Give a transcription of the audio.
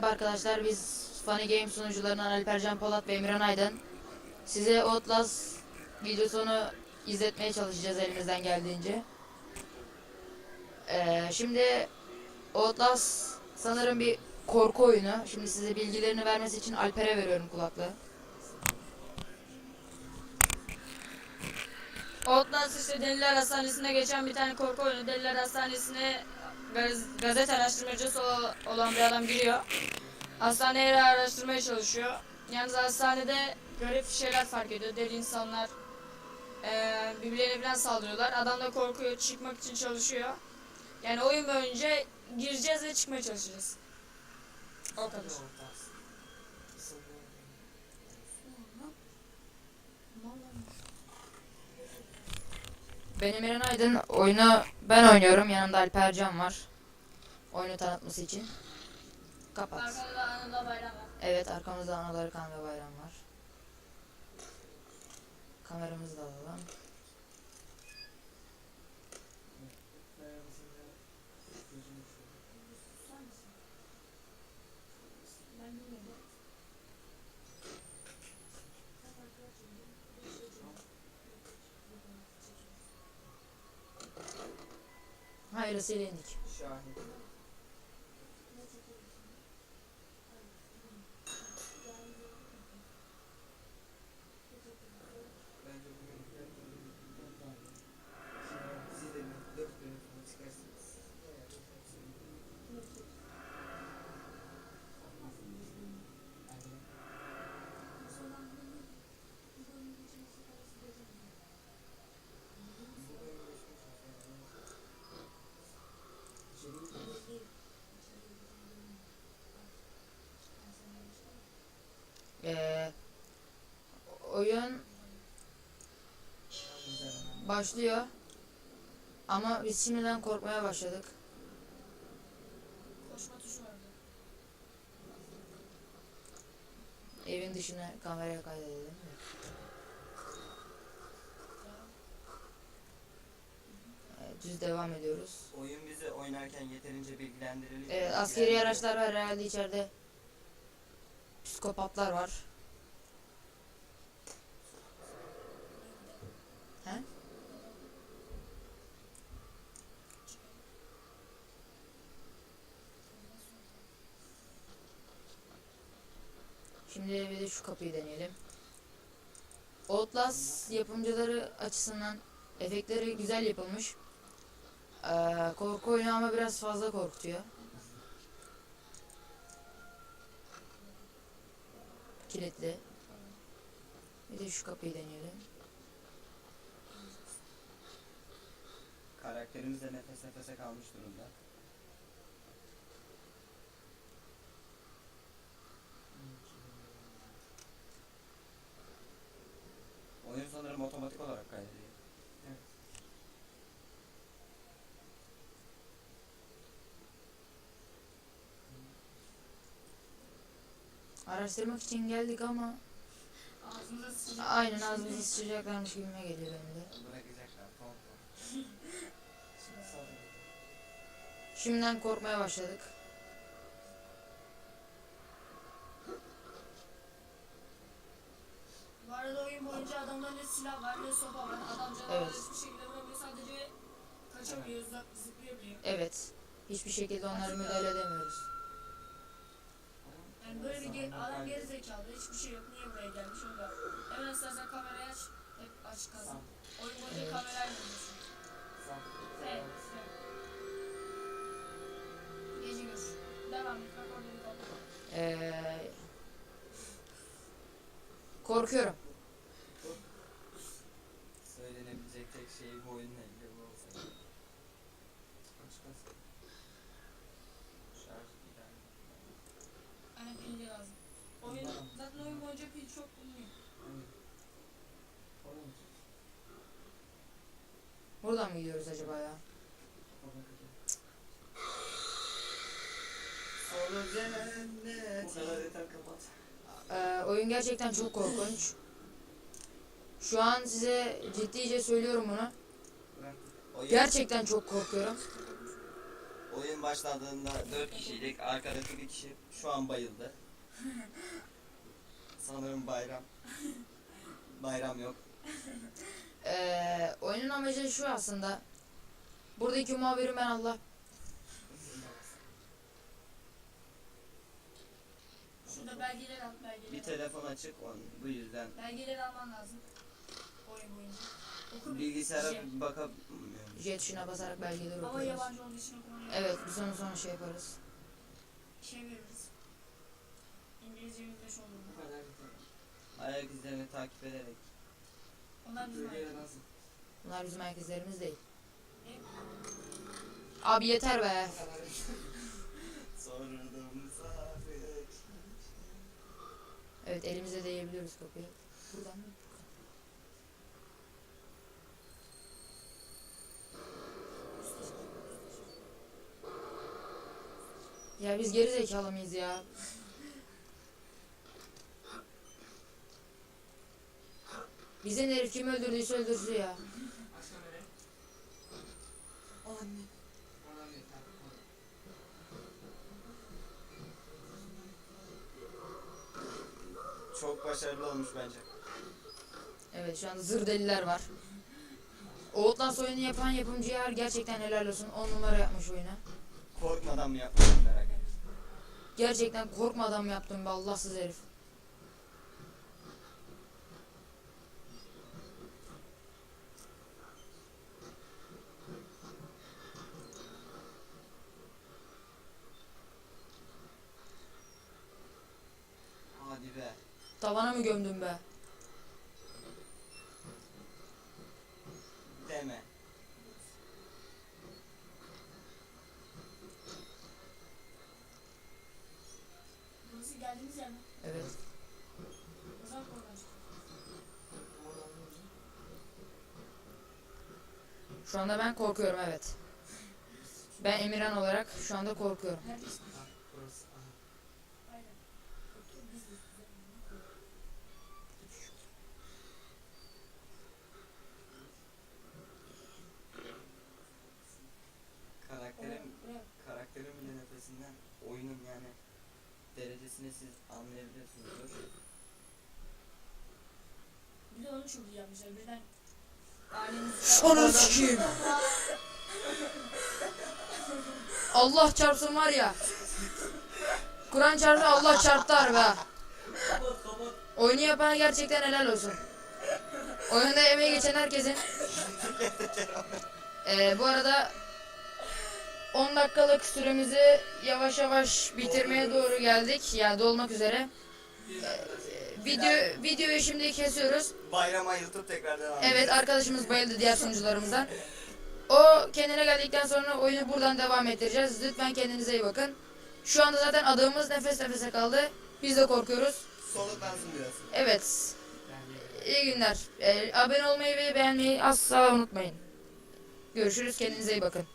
Merhaba arkadaşlar biz Funny Game sunucularından Alpercan Polat ve Emirhan Aydın. Size Outlast videosunu izletmeye çalışacağız elimizden geldiğince. Ee, şimdi Outlast sanırım bir korku oyunu. Şimdi size bilgilerini vermesi için Alper'e veriyorum kulaklığı. Outlast işte Deliler Hastanesi'nde geçen bir tane korku oyunu. Deliler Hastanesi'ne gaz, gazete araştırmacısı ol- olan bir adam giriyor. Hastaneyi araştırmaya çalışıyor. Yalnız hastanede garip şeyler fark ediyor. Deli insanlar eee birbirlerine falan saldırıyorlar. Adam da korkuyor, çıkmak için çalışıyor. Yani oyun boyunca gireceğiz ve çıkmaya çalışacağız. O kadar. Ben Emirhan Aydın. Oyunu ben oynuyorum. Yanımda Alpercan var. Oyunu tanıtması için. Kapat. Arkada anında bayram var. Evet arkamızda Anaları Kan ve Bayram var. Kameramızı da alalım. Hayırlısıyla indik. Şahit. Bence bugün siz de bir dört bölüm falan çıkarsınız. Ee, oyun başlıyor. Ama biz şimdiden korkmaya başladık. Koşma tuşu vardı. Evin dışına kameraya kaydedelim. Evet, düz devam ediyoruz. Oyun bizi oynarken yeterince bilgilendirelim. Evet, askeri araçlar var herhalde içeride. Psikopatlar var. He? Şimdi bir de şu kapıyı deneyelim. Outlast yapımcıları açısından efektleri güzel yapılmış. Ee, korku oyunu ama biraz fazla korkutuyor. Kilitli. Bir de şu kapıyı deneyelim. Karakterimiz de nefes nefese kalmış durumda. Oyun sanırım otomatik olarak kaydediyor. Evet. Araştırmak için geldik ama Ağzınıza sıçacak. aynen ağzımızı sıçacaklarmış gibime geliyor benim de. Bırakacaklar. Tamam tamam. Şimdiden korkmaya başladık. Bu arada oyun boyunca adamda ne silah var ne sopa var. Adam Evet. hiçbir şekilde vuramıyor. Sadece kaçamıyor, zıp. Evet. Hiçbir şekilde onlara müdahale edemiyoruz. Yani böyle bir ge- adam geri zekalı. Hiçbir şey yok. Niye buraya gelmiş onu da. Hemen istersen kamerayı aç. Hep açık kalsın. Oyun boyunca Evet. kamerayla oynuyorsun. Evet. evet. Gece görüş. Devam et. Bak orada bir kapı var. Ee, korkuyorum. Söylenebilecek tek şey bu oyunla ilgili bu olsa. Şarj gider. Hani pil lazım. Oyun, boyunca pil çok bulunuyor. Buradan mı gidiyoruz acaba ya? Solu cennet. Bu kadar yeter kapat. Ee, oyun gerçekten çok korkunç. Şu an size ciddice söylüyorum bunu. Oyun, Gerçekten çok korkuyorum. Oyun başladığında 4 kişiydik. Arkadaki bir kişi şu an bayıldı. Sanırım bayram. Bayram yok. Ee, oyunun amacı şu aslında. Buradaki muhabirim ben Allah. Şurada belgeler al, Bir belgeler. telefon açık on, bu yüzden. Belgeleri alman lazım. Oyun boyunca. Oku bir Bilgisayara şey. bakamıyorum. J tuşuna basarak belgeleri Ama okuyoruz. yabancı olduğu için okunuyor. Evet biz onu sonra şey yaparız. Şey veririz. İngilizce 105 olur. Ayak izlerini takip ederek. Onlar bizim ayak. Bunlar bizim herkeslerimiz değil. Ne? Abi yeter be. Misafir. Evet elimizle değebiliyoruz kapıyı. Buradan mı? Ya biz geri zekalı mıyız ya? Bize ne herif kim öldürdüyse öldürsün ya. Çok başarılı olmuş bence. Evet şu anda zır deliler var. Outlast oyunu yapan yapımcıya gerçekten helal olsun. 10 numara yapmış oyunu. Korkmadan mı yapmışım merak ettim. Gerçekten korkmadan mı yaptım be Allahsız herif. Hadi be. Tavana mı gömdün be? Deme. Burası geldiğimiz yer mi? Evet. Şu anda ben korkuyorum evet. Ben Emirhan olarak şu anda korkuyorum. Neredesin? Aynen. Otur, biz de size. Karakterim, Buraya. karakterim bile nefesinden oyunun yani derecesini siz anlayabiliyorsunuzdur. Bir de onu çok iyi yapmışlar. Birden ailemizi... Onu. Allah çarpsın var ya. Kur'an çarptı Allah çarptı harbi ha. Oyunu yapana gerçekten helal olsun. Oyunda emeği geçen herkesin. Ee, bu arada 10 dakikalık süremizi yavaş yavaş bitirmeye doğru geldik. Yani dolmak üzere. Ee, video videoyu şimdi kesiyoruz. Bayrama yırtıp tekrar devam Evet arkadaşımız bayıldı diğer sunucularımızdan. O kendine geldikten sonra oyunu buradan devam ettireceğiz. Lütfen kendinize iyi bakın. Şu anda zaten adamımız nefes nefese kaldı. Biz de korkuyoruz. Soluklansın biraz. Evet. İyi günler. Ee, abone olmayı ve beğenmeyi asla unutmayın. Görüşürüz. Kendinize iyi bakın.